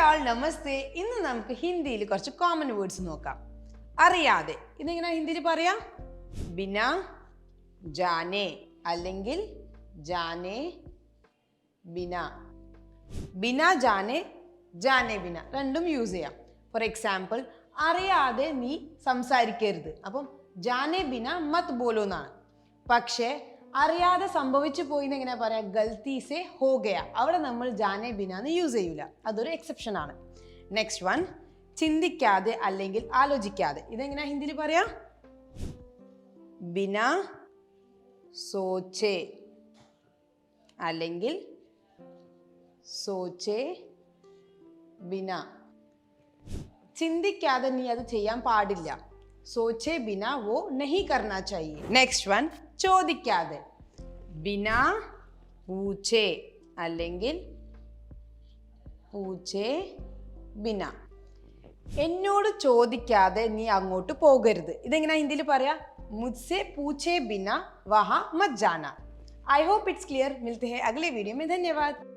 ആൾ നമസ്തേ ഇന്ന് നമുക്ക് ഹിന്ദിയിൽ കുറച്ച് കോമൺ വേർഡ്സ് നോക്കാം. അറിയാതെ. ഇതെങ്ങനെ ഹിന്ദിയിൽ പറയാം? ബിന ജാനെ അല്ലെങ്കിൽ ജാനെ ബിന. ബിന ജാനെ ജാനെ ബിന. രണ്ടും യൂസ് ചെയ്യാം. ഫോർ എക്സാമ്പിൾ അറിയാതെ നീ സംസാരിക്കരുത്. അപ്പം ജാനെ ബിന മത് ബോലോ എന്നാണ് പക്ഷേ അറിയാതെ സംഭവിച്ചു പോയി എന്ന് എങ്ങനെ പറയാ? ഗൽത്തി സെ ഹോ ഗയ. അവിടെ നമ്മൾ ജാനെ ബിനാന്ന് യൂസ് ചെയ്യൂല. അതൊരു എക്സെപ്ഷൻ ആണ്. നെക്സ്റ്റ് വൺ ചിന്തിക്കാതെ അല്ലെങ്കിൽ ആലോചിക്കാതെ. ഇതെങ്ങനെയാ ഹിന്ദിയിൽ പറയാ? ബിന സോച്ചേ. അല്ലെങ്കിൽ സോച്ചേ ബിന. ചിന്തിക്കാതെ നീ അത് ചെയ്യാൻ പാടില്ല. സോച്ചേ ബിന വോ നഹി കർണ ചാഹിയെ നെക്സ്റ്റ് വൺ ചോദിക്കാതെ. ബിനാ പൂച്ചേ അല്ലെങ്കിൽ പൂച്ചേ ബിന. എന്നോട് ചോദിക്കാതെ നീ അങ്ങോട്ട് പോകരുത്. ഇതെങ്ങനെ ഹിന്ദിയിൽ പറയാ? മുജ്സെ പൂച്ചേ ബിന വഹ മജ്ജാന. ഐ ഹോപ്പ് ഇറ്റ്സ് ക്ലിയർ മിൽത്തെ ഹെ അഗ്ലേ വീഡിയോ മേ ധന്യവാദ്.